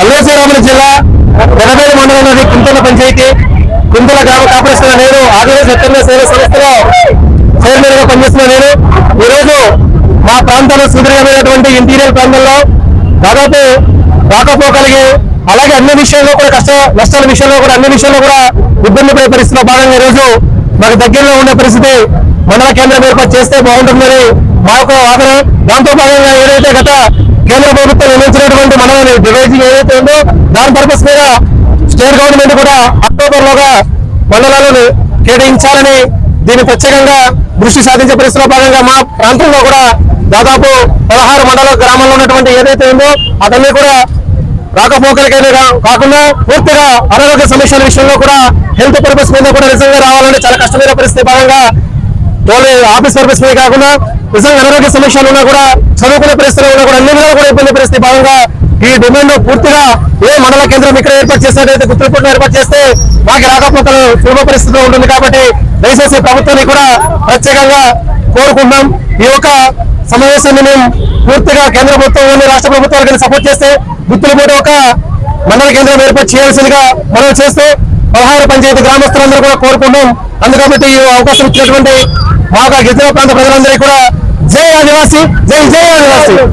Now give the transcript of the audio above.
అల్లేశ్వరాముల జిల్లా వెనబేల మండలంలోని కుంతల పంచాయతీ. కుంతల గ్రామ కార్పొరేషన్ నేను ఆదివాసీ సత్యంగా సేవ సంస్థలో చైర్మన్గా పనిచేస్తున్న నేను. ఈరోజు మా ప్రాంతంలో సుదీర్ఘమైనటువంటి ఇంటీరియర్ ప్రాంతంలో దాదాపు రాకపోకలిగి అలాగే అన్ని విషయాల్లో కూడా కష్ట నష్టాల విషయంలో కూడా అన్ని విషయాల్లో కూడా ఇబ్బంది పడే పరిస్థితిలో భాగంగా ఈరోజు మాకు దగ్గరలో ఉన్న పరిస్థితి మండల కేంద్రం ఏర్పాటు చేస్తే బాగుంటుందని మా యొక్క వాదన దాంతో భాగంగా ఏదైతే గత కేంద్ర ప్రభుత్వం నిర్ణయించినటువంటి మండలం డివైజింగ్ ఏదైతే ఉందో దాని పర్పస్ మీద స్టేట్ గవర్నమెంట్ కూడా అక్టోబర్ లోగా మండలాలను కేటాయించాలని దీన్ని ప్రత్యేకంగా దృష్టి సాధించే పరిస్థితిలో భాగంగా మా ప్రాంతంలో కూడా దాదాపు పదహారు మండల గ్రామాల్లో ఉన్నటువంటి ఏదైతే ఉందో అతన్ని కూడా రాకపోకలకైనా కాకుండా పూర్తిగా అనారోగ్య సమస్యల విషయంలో కూడా హెల్త్ పర్పస్ మీద కూడా నిజంగా రావాలంటే చాలా కష్టమైన పరిస్థితి భాగంగా టోల్ ఆఫీస్ పర్పస్ మీద కాకుండా నిజంగా అనారోగ్య సమస్యలు ఉన్నా కూడా చదువుకునే పరిస్థితులు ఉన్నా కూడా అన్ని విధాలు కూడా ఇబ్బంది పరిస్థితి భాగంగా ఈ డిమాండ్ పూర్తిగా ఏ మండల కేంద్రం ఇక్కడ ఏర్పాటు చేసినట్లయితే గుర్తుపట్టు ఏర్పాటు చేస్తే మాకు రాకపోకలు సులభ పరిస్థితిలో ఉంటుంది కాబట్టి దయచేసి ప్రభుత్వాన్ని కూడా ప్రత్యేకంగా కోరుకుంటున్నాం. ఈ యొక్క సమావేశాన్ని మేము పూర్తిగా కేంద్ర ప్రభుత్వం రాష్ట్ర ప్రభుత్వాలకు సపోర్ట్ చేస్తే గుర్తులు ఒక మండల కేంద్రం ఏర్పాటు చేయాల్సిందిగా మనం చేస్తూ పదహారు పంచాయతీ గ్రామస్తులందరూ కూడా కోరుకుంటున్నాం. అందుకబట్టి ఈ అవకాశం ఇచ్చినటువంటి మా యొక్క గిరిజన ప్రాంత ప్రజలందరికీ కూడా జై ఆదివాసి జై జై ఆదివాసి